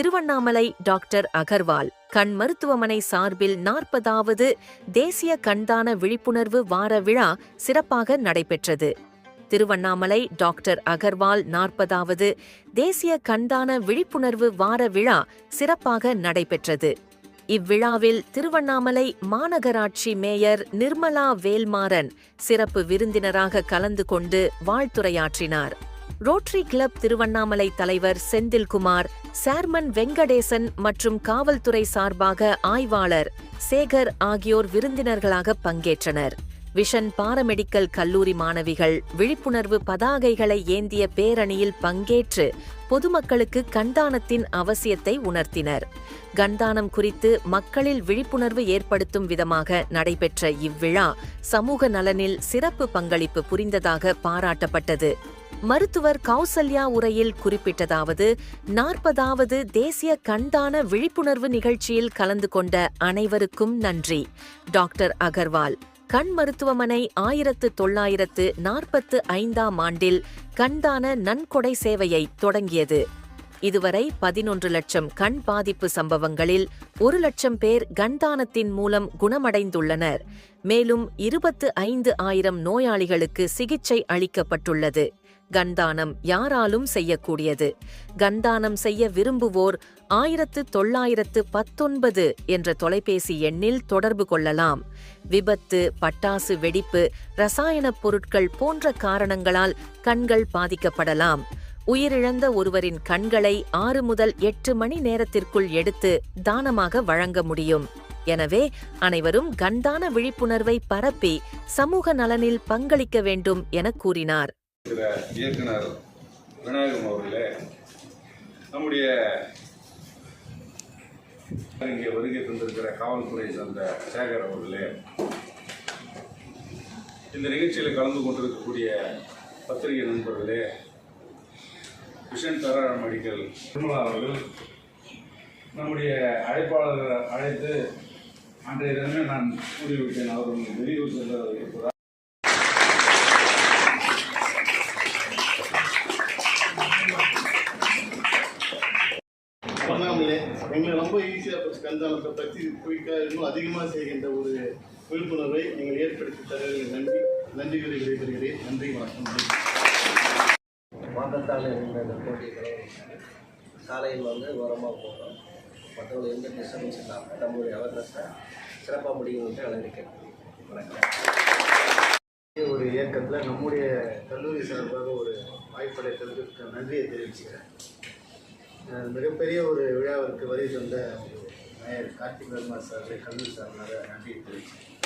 Tiruvannamalai doctor Agarwal கண் மருத்துவமனை சார்பில் நாற்பதாவது தேசிய கண்தான விழிப்புணர்வு வார விழா சிறப்பாக நடைபெற்றது. திருவண்ணாமலை டாக்டர் அகர்வால் நாற்பதாவது தேசிய கண்தான விழிப்புணர்வு வார விழா சிறப்பாக நடைபெற்றது. இவ்விழாவில் திருவண்ணாமலை மாநகராட்சி மேயர் நிர்மலா வேல்மாறன் சிறப்பு விருந்தினராக கலந்து கொண்டு வாழ்த்துரையாற்றினார். ரோட்டரி கிளப் திருவண்ணாமலை தலைவர் செந்தில்குமார் சேர்மன் வெங்கடேசன் மற்றும் காவல்துறை சார்பாக ஆய்வாளர் சேகர் ஆகியோர் விருந்தினர்களாக பங்கேற்றனர். விஷன் பாரமெடிக்கல் கல்லூரி மாணவிகள் விழிப்புணர்வு பதாகைகளை ஏந்திய பேரணியில் பங்கேற்று பொதுமக்களுக்கு கண்தானத்தின் அவசியத்தை உணர்த்தினர். கண்தானம் குறித்து மக்களில் விழிப்புணர்வு ஏற்படுத்தும் விதமாக நடைபெற்ற இவ்விழா சமூக நலனில் சிறப்பு பங்களிப்பு புரிந்ததாக பாராட்டப்பட்டது. மருத்துவர் கௌசல்யா உரையில் குறிப்பிட்டதாவது நாற்பதாவது தேசிய கண்தான விழிப்புணர்வு நிகழ்ச்சியில் கலந்து கொண்ட அனைவருக்கும் நன்றி. டாக்டர் அகர்வால் கண் மருத்துவமனை ஆயிரத்து தொள்ளாயிரத்து நாற்பத்து ஐந்தாம் ஆண்டில் கண்தான நன்கொடை சேவையை தொடங்கியது. இதுவரை பதினொன்று லட்சம் கண் பாதிப்பு சம்பவங்களில் ஒரு லட்சம் பேர் கண்தானத்தின் மூலம் குணமடைந்துள்ளனர். மேலும் இருபத்து ஐந்து ஆயிரம் நோயாளிகளுக்கு சிகிச்சை அளிக்கப்பட்டுள்ளது. கண்தானம் யாராலும் செய்யக்கூடியது. கண்தானம் செய்ய விரும்புவோர் ஆயிரத்து தொள்ளாயிரத்து பத்தொன்பது என்ற தொலைபேசி எண்ணில் தொடர்பு கொள்ளலாம். விபத்து பட்டாசு வெடிப்பு ரசாயனப் பொருட்கள் போன்ற காரணங்களால் கண்கள் பாதிக்கப்படலாம். உயிரிழந்த ஒருவரின் கண்களை ஆறு முதல் எட்டு மணி நேரத்திற்குள் எடுத்து தானமாக வழங்க முடியும். எனவே அனைவரும் கண்தான விழிப்புணர்வை பரப்பி சமூக நலனில் பங்களிக்க வேண்டும் என கூறினார். இருக்கிற இயக்குனர் விநாயகம் அவர்களே நம்முடைய இங்கே வருகை தந்திருக்கிற காவல்துறை சார்ந்த சேகர் அவர்களே இந்த நிகழ்ச்சியில் கலந்து கொண்டிருக்கக்கூடிய பத்திரிகை நண்பர்களே விஷன் தர மெடிக்கல் நிர்மலா அவர்கள் நம்முடைய அழைப்பாளர்களை அழைத்து அன்றைய தினமே நான் கூறிவிட்டேன் அவர்கள் வெளியூர் செல்ல இருப்பதால் பண்ணாமலே எங்களுக்கு ரொம்ப ஈஸியாக கண்தானத்தை பற்றி குயிக்காக இன்னும் அதிகமாக செய்கின்ற ஒரு விழிப்புணர்வை நீங்கள் ஏற்படுத்தி தருவதற்கு நன்றி. நன்றிகளை விடைபெறுகிறேன். நன்றி வணக்கம். மாதத்தால் இருந்த இந்த போட்டிகளை சாலையில் வந்து உரமாக போகிறோம் மற்றவங்க எந்த டிஸ்டர்பன்ஸ் இல்லாமல் நம்மளுடைய அவேர்னஸை சிறப்பாக முடியும் என்று அழைக்கிறேன். வணக்கம். ஒரு இயக்கத்தில் நம்முடைய கல்லூரி சார்பாக ஒரு வாய்ப்படைத்ததற்கு நன்றியை தெரிவிச்சுக்கிறேன். மிகப்பெரிய ஒரு விழாவிற்கு வருகை தந்த ஒரு மேயர் கார்த்திக் வர்மா சார் கல்லூரி சார்பாக நன்றி தெரிவிச்சுக்கிறேன்.